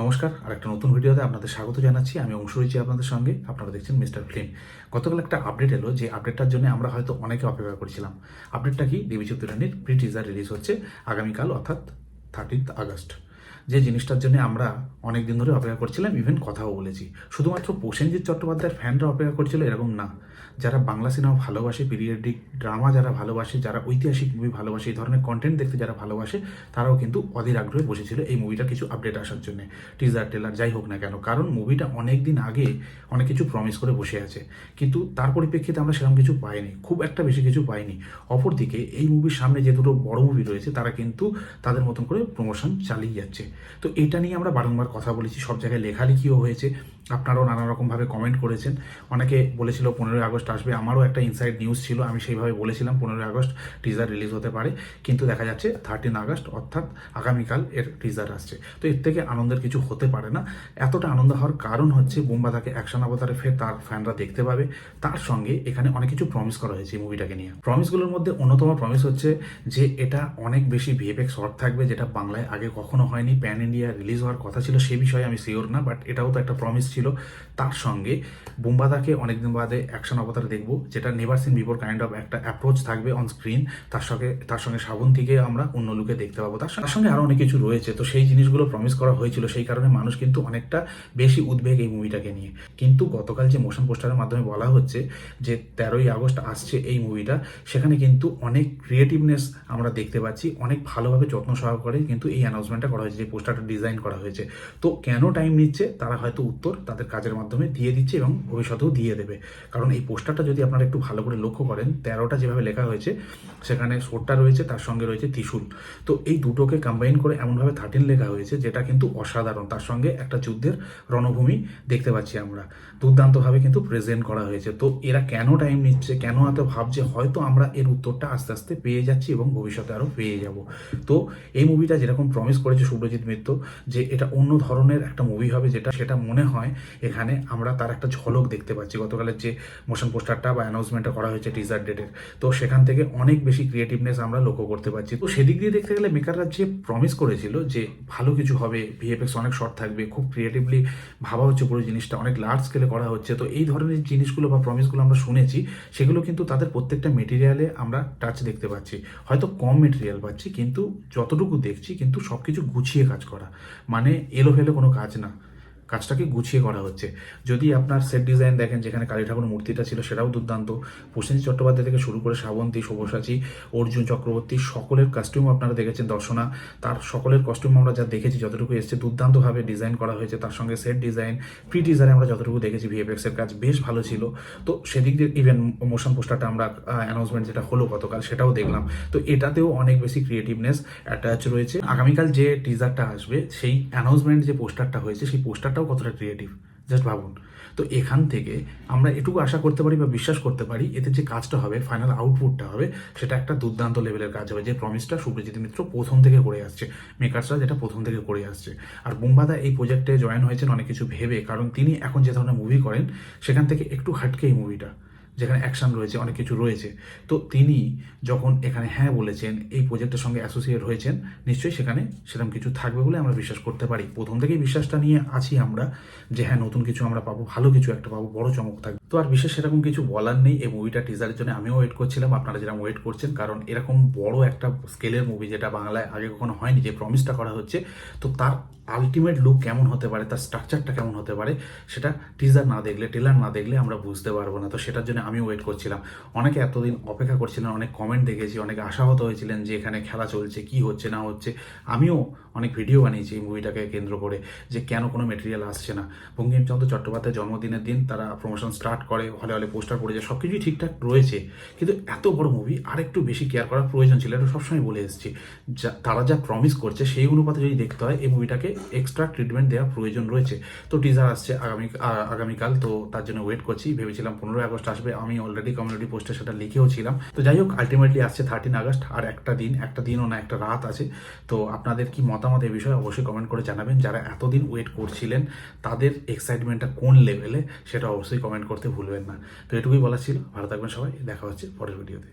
নমস্কার আর একটা নতুন ভিডিওতে আপনাদের স্বাগত জানাচ্ছি। আমি অংশ রয়েছি আপনাদের সঙ্গে। আপনারা দেখছেন মিস্টার ফিল্ম। গতকাল একটা আপডেট এলো, যে আপডেটটার জন্য আমরা হয়তো অনেকে অপেক্ষা করছিলাম। আপডেটটা কি? দেবী চৌধুরানীর প্রি টিজার রিলিজ হচ্ছে আগামীকাল, অর্থাৎ থার্টিন্থ আগস্ট যে জিনিসটার জন্য আমরা অনেক দিন ধরে অপেক্ষা করছিলাম ইভেন কথাও বলেছি। শুধুমাত্র প্রসেনজিৎ চট্টোপাধ্যায়ের ফ্যানরা অপেক্ষা করছিল এরকম না। যারা বাংলা সিনেমা ভালোবাসে পিরিয়ডিক ড্রামা যারা ভালোবাসে, যারা ঐতিহাসিক মুভি ভালোবাসে, এই ধরনের কন্টেন্ট দেখতে যারা ভালোবাসে, তারাও কিন্তু অধীর আগ্রহে বসেছিল এই মুভিটার কিছু আপডেট আসার জন্য। টিজার টেলার যাই হোক না কেন, কারণ মুভিটা অনেক দিন আগে অনেক কিছু প্রমিস করে বসে আছে। কিন্তু তার পরিপ্রেক্ষিতে আমরা সেরকম কিছু পাইনি, খুব একটা বেশি কিছু পাইনি। অপরদিকে এই মুভির সামনে যে দুটো বড় মুভি রয়েছে, তারা কিন্তু তাদের মতন করে প্রমোশন চালিয়ে যাচ্ছে। তো এটা নিয়ে আমরা বারংবার কথা বলেছি, সব জায়গায় লেখালেখিও হয়েছে। আপনারাও নানা রকমভাবে কমেন্ট করেছেন। অনেকে বলেছিল পনেরোই আগস্ট আসবে, আমারও একটা ইনসাইড নিউজ ছিল, আমি সেইভাবে বলেছিলাম পনেরোই আগস্ট টিজার রিলিজ হতে পারে। কিন্তু দেখা যাচ্ছে থার্টিন আগস্ট, অর্থাৎ আগামীকাল এর টিজার আসছে। তো এর থেকে আনন্দের কিছু হতে পারে না। এতটা আনন্দ হওয়ার কারণ হচ্ছে বোম্বাদাকে অ্যাকশন অবতারে ফের তার ফ্যানরা দেখতে পাবে। তার সঙ্গে এখানে অনেক কিছু প্রমিস করা হয়েছে এই মুভিটাকে নিয়ে। প্রমিসগুলোর মধ্যে অন্যতম প্রমিস হচ্ছে যে এটা অনেক বেশি ভিএফএক্স শর্ট থাকবে, যেটা বাংলায় আগে কখনো হয়নি। প্যান ইন্ডিয়া রিলিজ হওয়ার কথা ছিল সে বিষয়ে আমি শিওর না বাট এটাও তো একটা প্রমিস ছিল তার সঙ্গে। বোম্বাদাকে অনেকদিন বাদে অ্যাকশন অবতার দেখব, যেটা never seen before kind of একটা অ্যাপ্রোচ থাকবে অন স্ক্রিন তার সঙ্গে তার সঙ্গে শ্রাবন্তীকে আমরা অন্য লুকে দেখতে পাবো। তার সঙ্গে- আরও অনেক কিছু রয়েছে, তো সেই জিনিসগুলো প্রমিস করা হয়েছিল। সেই কারণে মানুষ কিন্তু অনেকটা বেশি উদ্বেগ এই মুভিটাকে নিয়ে। কিন্তু গতকাল যে মোশন পোস্টারের মাধ্যমে বলা হচ্ছে যে তেরোই আগস্ট আসছে এই মুভিটা সেখানে কিন্তু অনেক ক্রিয়েটিভনেস আমরা দেখতে পাচ্ছি, অনেক ভালোভাবে যত্ন সহকারে কিন্তু এই অ্যানাউন্সমেন্টটা করা হয়েছে পোস্টারটা ডিজাইন করা হয়েছে। তো কেন টাইম নিচ্ছে? তারা হয়তো উত্তর তাদের কাজের মাধ্যমে দিয়ে দিচ্ছে এবং ভবিষ্যতেও দিয়ে দেবে। কারণ এই পোস্টারটা যদি আপনারা একটু ভালো করে লক্ষ্য করেন, তেরোটা যেভাবে লেখা হয়েছে, সেখানে সোটটা রয়েছে, তার সঙ্গে রয়েছে ত্রিশূল। তো এই দুটোকে কম্বাইন করে এমনভাবে থার্টিন লেখা হয়েছে, যেটা কিন্তু অসাধারণ। তার সঙ্গে একটা যুদ্ধের রণভূমি দেখতে পাচ্ছি আমরা। দুর্দান্তভাবে কিন্তু প্রেজেন্ট করা হয়েছে। তো এরা কেন টাইম নিচ্ছে, কেন এত ভাবছে, হয়তো আমরা এর উত্তরটা আস্তে আস্তে পেয়ে যাচ্ছি এবং ভবিষ্যতে আরও পেয়ে যাব। তো এই মুভিটা যেরকম প্রমিস করেছে সুব্রজিৎ মিত্র, যে এটা অন্য ধরনের একটা মুভি হবে যেটা, সেটা মনে হয় এখানে আমরা তার একটা ঝলক দেখতে পাচ্ছি। গতকালের যে মোশন পোস্টারটা বা অ্যানাউন্সমেন্টটা করা হয়েছে টিজার ডেটের তো সেখান থেকে অনেক বেশি ক্রিয়েটিভনেস আমরা লক্ষ্য করতে পারছি। তো সেদিক দিয়ে দেখতে গেলে মেকাররা যে প্রমিস করেছিল যে ভালো কিছু হবে ভিএফএক্স অনেক শর্ট থাকবে, খুব ক্রিয়েটিভলি ভাবা হচ্ছে পুরো জিনিসটা, অনেক লার্জ স্কেলে করা হচ্ছে, তো এই ধরনের জিনিসগুলো বা প্রমিসগুলো আমরা শুনেছি, সেগুলো কিন্তু তাদের প্রত্যেকটা মেটেরিয়ালে আমরা টাচ দেখতে পাচ্ছি। হয়তো কম মেটেরিয়াল পাচ্ছি, কিন্তু যতটুকু দেখছি, কিন্তু সব কিছু গুছিয়ে কাজ করা। মানে এলোভেলো কোনো কাজ না। কাজটাকে গুছিয়ে করা হচ্ছে। যদি আপনার সেট ডিজাইন দেখেন, যেখানে কালী ঠাকুর মূর্তিটা ছিল, সেটাও দুর্দান্ত। প্রসেনজিৎ চট্টোপাধ্যায় থেকে শুরু করে শ্রাবন্তী সব্যসাচী অর্জুন চক্রবর্তী, সকলের কস্টিউম আপনারা দেখেছেন, দর্শনা। তার সকলের কস্টিউম আমরা যা দেখেছি, যতটুকু এসছে, দুর্দান্তভাবে ডিজাইন করা হয়েছে। তার সঙ্গে সেট ডিজাইন প্রি টিজারে আমরা যতটুকু দেখেছি ভিএফএক্স এর কাজ বেশ ভালো ছিল। তো সেদিক দিয়ে ইভেন মোশন পোস্টারটা আমরা অ্যানাউন্সমেন্ট যেটা হলো গতকাল, সেটাও দেখলাম। তো এটাতেও অনেক বেশি ক্রিয়েটিভনেস অ্যাটাচ রয়েছে। আগামীকাল যে টিজারটা আসবে, সেই অ্যানাউন্সমেন্ট যে পোস্টারটা হয়েছে, সেই পোস্টারটাও কতটা ক্রিয়েটিভ জাস্ট ভাবুন। তো এখান থেকে আমরা এটুকু আশা করতে পারি বা বিশ্বাস করতে পারি, এতে যে কাজটা হবে ফাইনাল আউটপুটটা হবে, সেটা একটা দুর্দান্ত লেভেলের কাজ হবে। যে প্রমিসটা সুব্রজিৎ মিত্র প্রথম থেকে করে আসছে মেকার্সরা যেটা প্রথম থেকে করে আসছে। আর বোম্বাদা এই প্রজেক্টে জয়েন হয়েছেন অনেক কিছু ভেবে, কারণ তিনি এখন যে ধরনের মুভি করেন, সেখান থেকে একটু হাটকে এই মুভিটা যেখানে অ্যাকশন রয়েছে, অনেক কিছু রয়েছে। তো তিনি যখন এখানে হ্যাঁ বলেছেন, এই প্রজেক্টের সঙ্গে অ্যাসোসিয়েট হয়েছেন, নিশ্চয়ই সেখানে সেরকম কিছু থাকবে বলে আমরা বিশ্বাস করতে পারি। প্রথম থেকেই বিশ্বাসটা নিয়ে আছি আমরা যে হ্যাঁ নতুন কিছু আমরা পাবো, ভালো কিছু একটা পাবো, বড় চমক থাকবে। তো আর বিশেষ সেরকম কিছু বলার নেই। এই মুভিটা টিজারের জন্য আমিও ওয়েট করছিলাম। আপনারা যেরকম ওয়েট করছেন, কারণ এরকম বড় একটা স্কেলের মুভি যেটা বাংলায় আগে কখনো হয়নি, যে প্রমিসটা করা হচ্ছে, তো তার আলটিমেট লুক কেমন হতে পারে, তার স্ট্রাকচারটা কেমন হতে পারে, সেটা টিজার না দেখলে টেলার না দেখলে আমরা বুঝতে পারব না। তো সেটার জন্য আমি ওয়েট করছিলাম। অনেকে এতদিন অপেক্ষা করছিলেন, অনেক কমেন্ট দেখেছি, অনেকে আশাহত হয়েছিলেন যে এখানে খেলা চলছে, কি হচ্ছে, না হচ্ছে। আমিও অনেক ভিডিও বানিয়েছি এই মুভিটাকে কেন্দ্র করে যে কেন কোনো মেটেরিয়াল আসছে না। বঙ্কিমচন্দ্র চট্টোপাধ্যায় জন্মদিনের দিন তারা প্রমোশন স্টার্ট করে হলে হলে পোস্টার পড়ে যায় সব কিছুই ঠিকঠাক রয়েছে। কিন্তু এত বড় মুভি আরেকটু বেশি কেয়ার করার প্রয়োজন ছিল, এটা সবসময় বলে এসেছি। যা, তারা যা প্রমিস করছে, সেই অনুপাতে যদি দেখতে হয়, এই মুভিটাকে এক্সট্রা ট্রিটমেন্ট দেওয়ার প্রয়োজন রয়েছে। তো টিজার আসছে আগামী আগামীকাল, তো তার জন্য ওয়েট করছি। ভেবেছিলাম পনেরোই আগস্ট আসবে আমি অলরেডি কমিউনিটি পোস্টে সেটা লিখেও ছিলাম। তো যাই হোক আলটিমেটলি আসছে থার্টিন আগস্ট, আর একটা দিন, একটা দিনও না, একটা রাত আছে। তো আপনাদের কি মতামত এ বিষয়ে অবশ্যই কমেন্ট করে জানাবেন। যারা এতদিন ওয়েট করছিলেন, তাদের এক্সাইটমেন্টটা কোন লেভেলে সেটা অবশ্যই কমেন্ট করতে ভুলবেন না। তো এটুকুই বলা ছিল। ভালো থাকবেন সবাই। দেখা হচ্ছে পরের ভিডিওতে